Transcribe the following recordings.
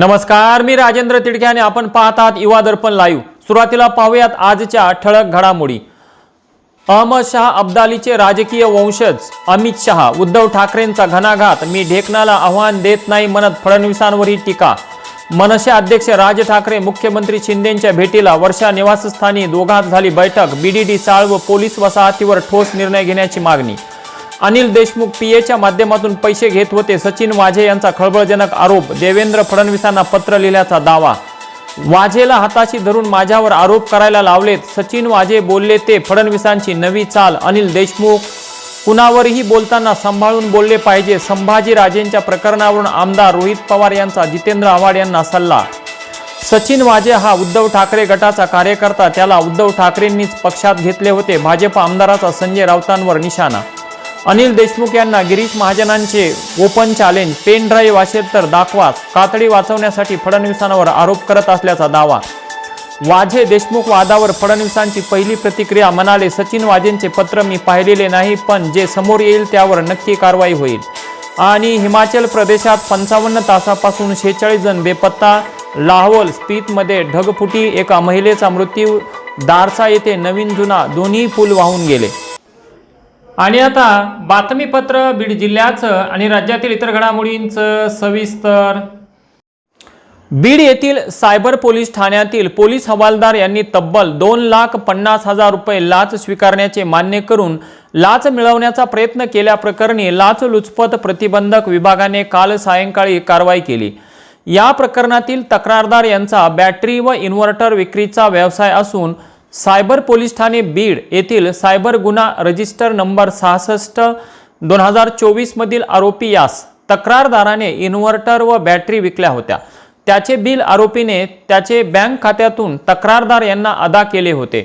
नमस्कार मी राजेंद्र तिडके आणि आपण पाहतात आहात युवा दर्पण लाईव्ह सुरुवातीला पाहूयात आजच्या ठळक घडामोडी. अहमद शाह अब्दालीचे राजकीय वंशज अमित शहा उद्धव ठाकरेंचा घणाघात. मी ढेकणाला आव्हान देत नाही म्हणत फडणवीसांवरही टीका. मनसे अध्यक्ष राज ठाकरे मुख्यमंत्री शिंदेंच्या भेटीला वर्षा निवासस्थानी दोघात झाली बैठक. बीडीडी चाळ व पोलीस वसाहतीवर ठोस निर्णय घेण्याची मागणी. अनिल देशमुख पीएच्या माध्यमातून पैसे घेत होते. सचिन वाझे यांचा खळबळजनक आरोप देवेंद्र फडणवीसांना पत्र लिहिल्याचा दावा. वाझेला हाताशी धरून माझ्यावर आरोप करायला लावलेत. सचिन वाझे बोलले ते फडणवीसांची नवी चाल. अनिल देशमुख कुणावरही बोलताना सांभाळून बोलले पाहिजे. संभाजीराजेंच्या प्रकरणावरून आमदार रोहित पवार यांचा जितेंद्र आव्हाड यांना सल्ला. सचिन वाजे हा उद्धव ठाकरे गटाचा कार्यकर्ता. त्याला उद्धव ठाकरेंनीच पक्षात घेतले होते. भाजप आमदाराचा संजय राऊतांवर निशाणा. अनिल देशमुख यांना गिरीश महाजनांचे ओपन चॅलेंज पेन ड्राईव्ह असेल तर दाखवा. कातडी वाचवण्यासाठी फडणवीसांवर आरोप करत असल्याचा दावा. वाझे देशमुख वादावर फडणवीसांची पहिली प्रतिक्रिया म्हणाले सचिन वाजेंचे पत्र मी पाहिलेले नाही पण जे समोर येईल त्यावर नक्की कारवाई होईल. आणि हिमाचल प्रदेशात पंचावन्न तासापासून शेहेचाळीस जण बेपत्ता. लाहोल स्पीतमध्ये ढगफुटी एका महिलेचा मृत्यू. दारसा येथे नवीन जुना दोन्ही पूल वाहून गेले. आणि आता बातमीपत्र बीड जिल्ह्याचं आणि राज्यातील इतर घडामोडींचं सविस्तर. बीड येथील सायबर पोलीस ठाण्यातील पोलीस हवालदार यांनी तब्बल दोन लाख पन्नास हजार रुपये लाच स्वीकारण्याचे मान्य करून लाच मिळवण्याचा प्रयत्न केल्याप्रकरणी लाच लुचपत प्रतिबंधक विभागाने काल सायंकाळी कारवाई केली. या प्रकरणातील तक्रारदार यांचा बॅटरी व इन्व्हर्टर विक्रीचा व्यवसाय असून सायबर पोलीस ठाणे बीड येथील सायबर गुन्हा रजिस्टर नंबर सहासष्ट दोन हजार चोवीसमधील आरोपी यास तक्रारदाराने इन्व्हर्टर व बॅटरी विकल्या होत्या. त्याचे बिल आरोपीने त्याचे बँक खात्यातून तक्रारदार यांना अदा केले होते.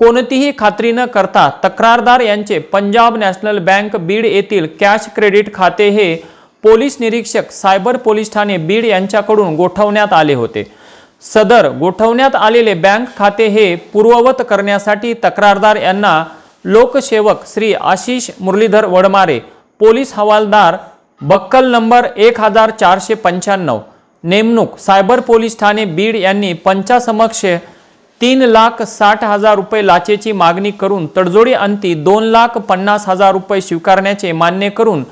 कोणतीही खात्री न करता तक्रारदार यांचे पंजाब नॅशनल बँक बीड येथील कॅश क्रेडिट खाते हे पोलीस निरीक्षक सायबर पोलीस ठाणे बीड यांच्याकडून गोठवण्यात आले होते. सदर गोठवण्यात आलेले बँक खाते हे पूर्ववत करण्यासाठी तक्रारदार यांना लोकसेवक श्री आशिष मुरलीधर वडमारे पोलीस हवालदार बक्कल नंबर एक हजार चारशे पंच्याण्णव नेमणूक सायबर पोलीस ठाणे बीड यांनी पंचासमक्ष तीन लाख साठ हजार रुपये लाचेची मागणी करून तडजोडी अंती दोन लाख पन्नास हजार रुपये स्वीकारण्याचे मान्य करून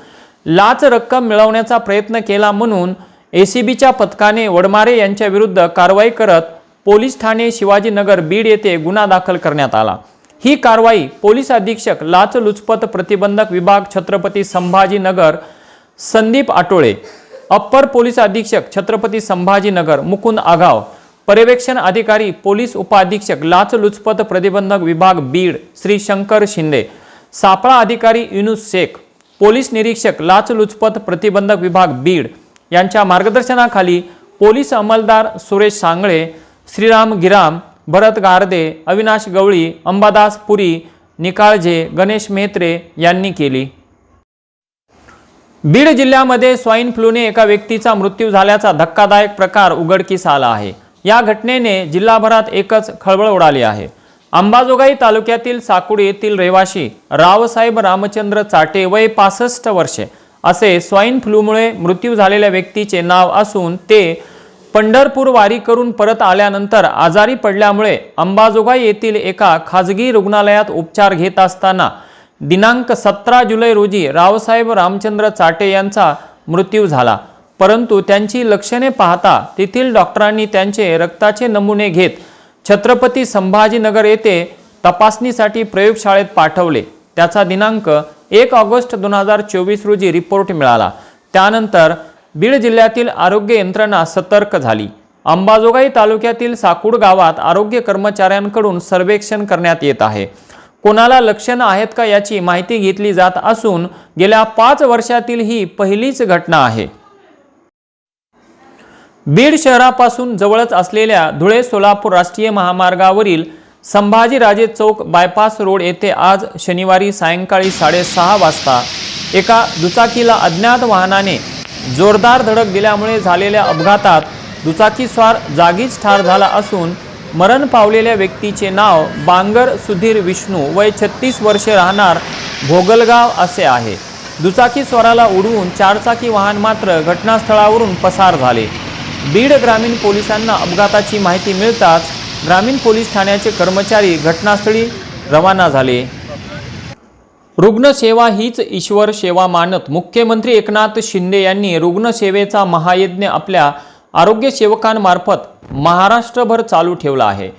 लाच रक्कम मिळवण्याचा प्रयत्न केला म्हणून एसीबीच्या पथकाने वडमारे यांच्या विरुद्ध कारवाई करत पोलीस ठाणे शिवाजीनगर बीड येथे गुन्हा दाखल करण्यात आला. ही कारवाई पोलीस अधीक्षक लाचलुचपत प्रतिबंधक विभाग छत्रपती संभाजीनगर संदीप आटोळे अप्पर पोलीस अधीक्षक छत्रपती संभाजीनगर मुकुंद आगाव पर्यवेक्षण अधिकारी पोलीस उपअधीक्षक लाचलुचपत प्रतिबंधक विभाग बीड श्री शंकर शिंदे सापळा अधिकारी युनुस शेख पोलीस निरीक्षक लाचलुचपत प्रतिबंधक विभाग बीड यांच्या मार्गदर्शनाखाली पोलीस अंमलदार सुरेश सांगळे श्रीराम गिराम भरत गारदे अविनाश गवळी अंबादास पुरी निकाळजे गणेश मेहत्रे यांनी केली. बीड जिल्ह्यामध्ये स्वाईन फ्लूने एका व्यक्तीचा मृत्यू झाल्याचा धक्कादायक प्रकार उघडकीस आला आहे. या घटनेने जिल्हाभरात एकच खळबळ उडाली आहे. अंबाजोगाई तालुक्यातील साकुडी येथील रहिवाशी रावसाहेब रामचंद्र चाटे वय पासष्ट वर्षे असे स्वाईन फ्लूमुळे मृत्यू झालेल्या व्यक्तीचे नाव असून ते पंढरपूर वारी करून परत आल्यानंतर आजारी पडल्यामुळे अंबाजोगाई येथील एका खाजगी रुग्णालयात उपचार घेत असताना दिनांक सतरा जुलै रोजी रावसाहेब रामचंद्र चाटे यांचा मृत्यू झाला. परंतु त्यांची लक्षणे पाहता तेथील डॉक्टरांनी त्यांचे रक्ताचे नमुने घेत छत्रपती संभाजीनगर येथे तपासणीसाठी प्रयोगशाळेत पाठवले. त्याचा दिनांक एक ऑगस्ट दोन हजार चोवीस रोजी रिपोर्ट मिळाला. त्यानंतर बीड जिल्ह्यातील आरोग्य यंत्रणा सतर्क झाली. अंबाजोगाई तालुक्यातील साकुड गावात आरोग्य कर्मचाऱ्यांकडून सर्वेक्षण करण्यात येत आहे. कोणाला लक्षणं आहेत का याची माहिती घेतली जात असून गेल्या पाच वर्षातील ही पहिलीच घटना आहे. बीड शहरापासून जवळच असलेल्या धुळे सोलापूर राष्ट्रीय महामार्गावरील संभाजीराजे चौक बायपास रोड येथे आज शनिवारी सायंकाळी साडेसहा वाजता एका दुचाकीला अज्ञात वाहनाने जोरदार धडक दिल्यामुळे झालेल्या अपघातात दुचाकीस्वार जागीच ठार झाला असून मरण पावलेल्या व्यक्तीचे नाव बांगर सुधीर विष्णू वय छत्तीस वर्षे राहणार भोगलगाव असे आहे. दुचाकीस्वाराला उडवून चारचाकी वाहन मात्र घटनास्थळावरून पसार झाले. बीड ग्रामीण पोलिसांना अपघाताची माहिती मिळताच ग्रामीण पोलीस ठाण्याचे कर्मचारी घटनास्थळी रवाना झाले. रुग्णसेवा हीच ईश्वर सेवा मानत मुख्यमंत्री एकनाथ शिंदे यांनी रुग्णसेवेचा महायज्ञ आपल्या आरोग्य सेवकांमार्फत महाराष्ट्रभर चालू ठेवला आहे.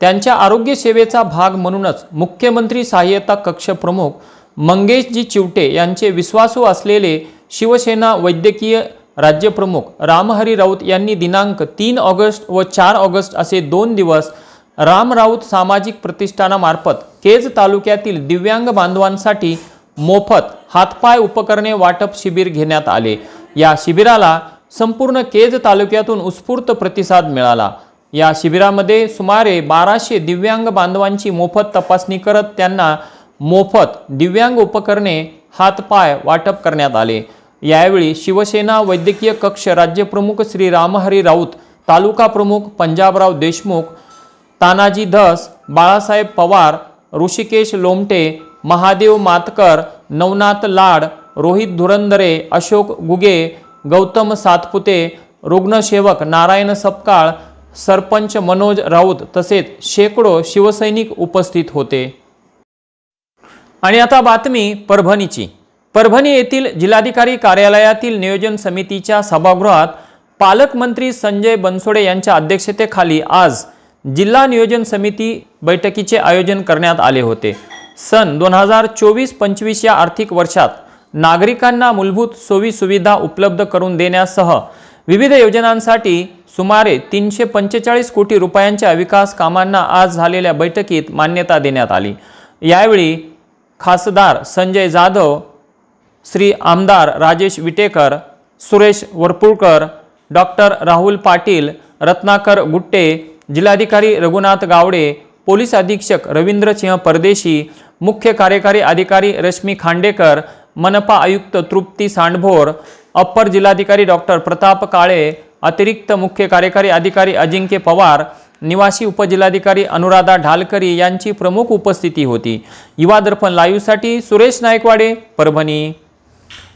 त्यांच्या आरोग्य सेवेचा भाग म्हणूनच मुख्यमंत्री सहाय्यता कक्ष प्रमुख मंगेशजी चिवटे यांचे विश्वासू असलेले शिवसेना वैद्यकीय राज्यप्रमुख रामहरी राऊत यांनी दिनांक तीन ऑगस्ट व चार ऑगस्ट असे दोन दिवस राम राऊत सामाजिक प्रतिष्ठानामार्फत केज तालुक्यातील दिव्यांग बांधवांसाठी मोफत हातपाय उपकरणे वाटप शिबिर घेण्यात आले. या शिबिराला संपूर्ण केज तालुक्यातून उत्स्फूर्त प्रतिसाद मिळाला. या शिबिरामध्ये सुमारे बाराशे दिव्यांग बांधवांची मोफत तपासणी करत त्यांना मोफत दिव्यांग उपकरणे हातपाय वाटप करण्यात आले. यावेळी शिवसेना वैद्यकीय कक्ष राज्यप्रमुख श्री रामहरी राऊत तालुका प्रमुख पंजाबराव देशमुख तानाजी धस बाळासाहेब पवार ऋषिकेश लोमटे महादेव मातकर नवनाथ लाड रोहित धुरंदरे अशोक गुगे गौतम सातपुते रुग्णसेवक नारायण सपकाळ सरपंच मनोज राऊत तसेच शेकडो शिवसैनिक उपस्थित होते. आणि आता बातमी परभणीची. परभणी येथील जिल्हाधिकारी कार्यालयातील नियोजन समितीच्या सभागृहात पालकमंत्री संजय बनसोडे यांच्या अध्यक्षतेखाली आज जिल्हा नियोजन समिती बैठकीचे आयोजन करण्यात आले होते. सन दोन हजार चोवीस पंचवीस या आर्थिक वर्षात नागरिकांना मूलभूत सोयी सुविधा उपलब्ध करून देण्यासह विविध योजनांसाठी सुमारे तीनशे पंचेचाळीस कोटी रुपयांच्या विकास कामांना आज झालेल्या बैठकीत मान्यता देण्यात आली. यावेळी खासदार संजय जाधव श्री आमदार राजेश विटेकर सुरेश वरपुळकर डॉक्टर राहुल पाटील रत्नाकर गुट्टे जिल्हाधिकारी रघुनाथ गावडे पोलीस अधीक्षक रवींद्रसिंह परदेशी मुख्य कार्यकारी अधिकारी रश्मी खांडेकर मनपा आयुक्त तृप्ती सांडभोर अप्पर जिल्हाधिकारी डॉक्टर प्रताप काळे अतिरिक्त मुख्य कार्यकारी अधिकारी अजिंक्य पवार निवासी उपजिल्हाधिकारी अनुराधा ढालकरी यांची प्रमुख उपस्थिती होती. युवा दर्पण लाईव्हसाठी सुरेश नायकवाडे परभणी.